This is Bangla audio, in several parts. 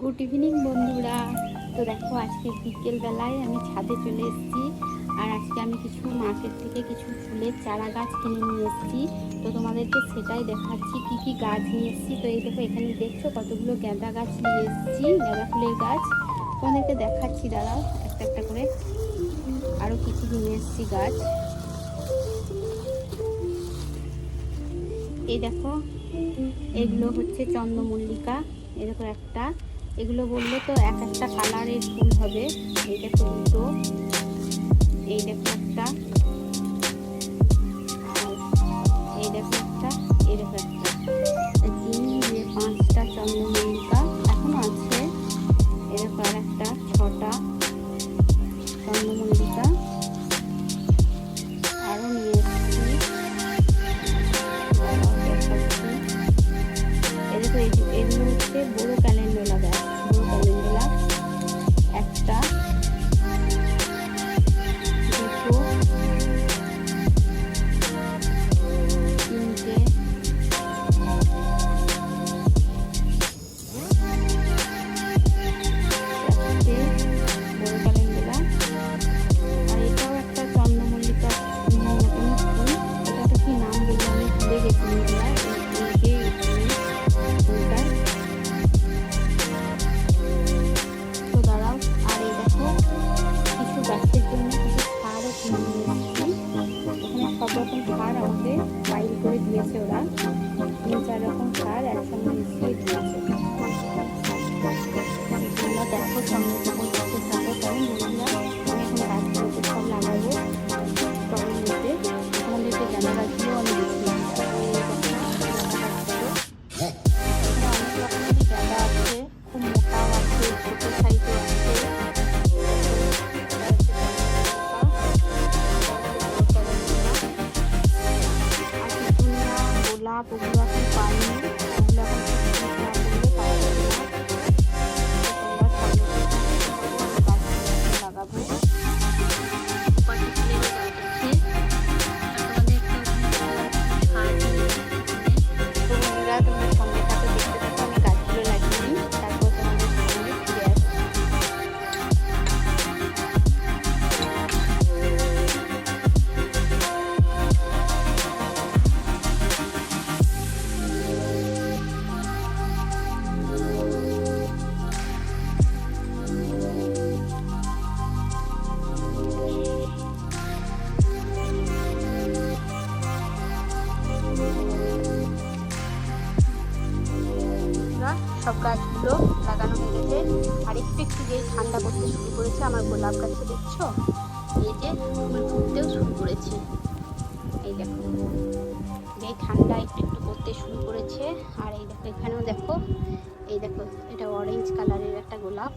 গুড ইভিনিং বন্ধুরা। তো দেখো, আজকে বিকেল বেলায় আমি ছাদে চলে এসেছি। আর আজকে আমি কিছু মার্কেট থেকে কিছু ফুলের চারা গাছ কিনে নিয়ে এসেছি। তো তোমাদেরকে সেটাই দেখাচ্ছি, কি কি গাছ নিয়ে এসেছি। তো এই দেখো, এখানে দেখছ কতগুলো গাঁদা গাছ নিয়ে এসেছি, গাঁদা ফুলের গাছ। তোমাদেরকে দেখাচ্ছি, দাঁড়াও, একটা একটা করে আরও কিছু নিয়ে এসেছি গাছ। এই দেখো, এগুলো হচ্ছে চন্দ্রমল্লিকা। এরকম একটা। এগুলো বললে তো এক একটা কালারের ফুল হবে। এই দেখো দুটো। এই দেখো একটা। এই দেখো একটা, এই দেখো একটা। তিন দিয়ে পাঁচটা চন্দ্রমল্লিকা। সব রকম সার আমাকে বাইর করে দিয়েছে ওরা। তিন, চার রকম সার একসঙ্গে মিশিয়ে দিয়েছে। তোমরা দেখো সঙ্গে সব গাছগুলো লাগানো হয়ে গেছে। আর একটু একটু যে ঠান্ডা করতে শুরু করেছে, আমার গোলাপ গাছে দেখছ? এই যে ফুল ফুটতেও শুরু করেছে। এই দেখো। এই ঠান্ডা একটু একটু করতে শুরু করেছে। আর এই দেখো, এখানেও দেখো, এই দেখো, এটা অরেঞ্জ কালারের একটা গোলাপ।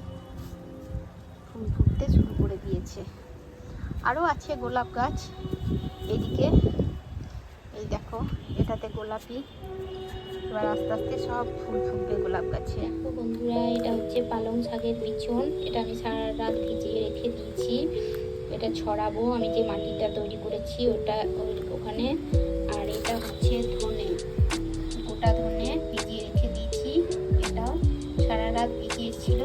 ফুল ফুটতে শুরু করে দিয়েছে। আরও আছে গোলাপ গাছ। এদিকে এই দেখো, এটাতে গোলাপি। এবার আস্তে আস্তে সব ফুল ফুটবে গোলাপ গাছে। বন্ধুরা, এটা হচ্ছে পালং শাকের পিছন। এটা আমি সারা রাত ভিজিয়ে রেখে দিয়েছি। এটা ছড়াবো। আমি যে মাটিটা তৈরি করেছি, ওটা ওখানে। আর এটা হচ্ছে ধনে। গোটা ধনে ভিজিয়ে রেখে দিয়েছি। এটাও সারা রাত ভিজিয়েছিল।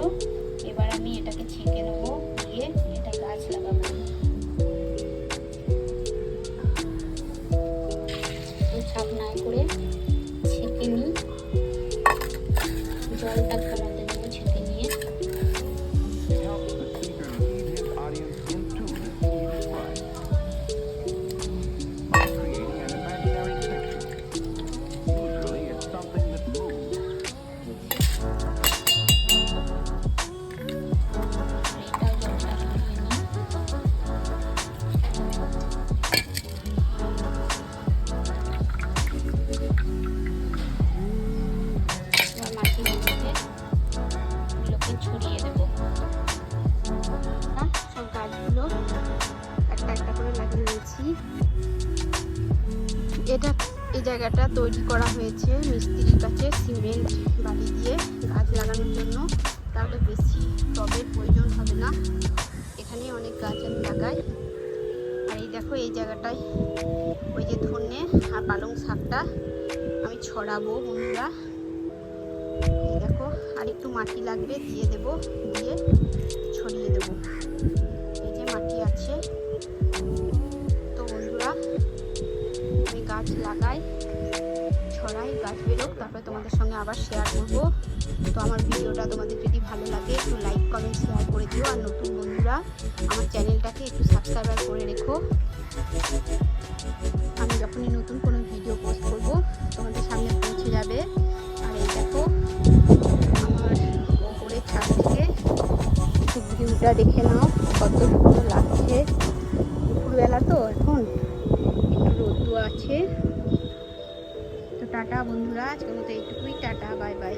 এবার আমি এটাকে ছেঁকে নেব। দিয়ে এটা গাছ লাগাবো। নিয়েছি এটা, এই জায়গাটা তৈরি করা হয়েছে মিস্ত্রির কাছে সিমেন্ট বালি দিয়ে গাছ লাগানোর জন্য। তাহলে বেশি টবের প্রয়োজন হবে না। এখানে অনেক গাছ আমি লাগাই। আর এই দেখো, এই জায়গাটায় ওই যে ধনে আর পালং শাকটা আমি ছড়াবো বন্ধুরা। দেখো আর একটু মাটি লাগবে, দিয়ে দেব, দিয়ে তোমাদের সঙ্গে আবার শেয়ার করব। তো আমার ভিডিওটা তোমাদের যদি ভালো লাগে, একটু লাইক কমেন্ট শেয়ার করে দিও। আর নতুন বন্ধুরা, আমার চ্যানেলটাকে একটু সাবস্ক্রাইবার করে রেখো। আমি যখনই নতুন কোনো ভিডিও পোস্ট করব, তোমাদের সামনে পৌঁছে যাবে। আর এই দেখো, আমার ওপরে ছাদ থেকে একটু ভিউটা দেখে নাও, কত সুন্দর লাগছে। দুপুরবেলা তো এখন একটু রোদ্দু আছে। টাটা বন্ধুরা আজকের মতো এইটুকুই টাটা বাই বাই।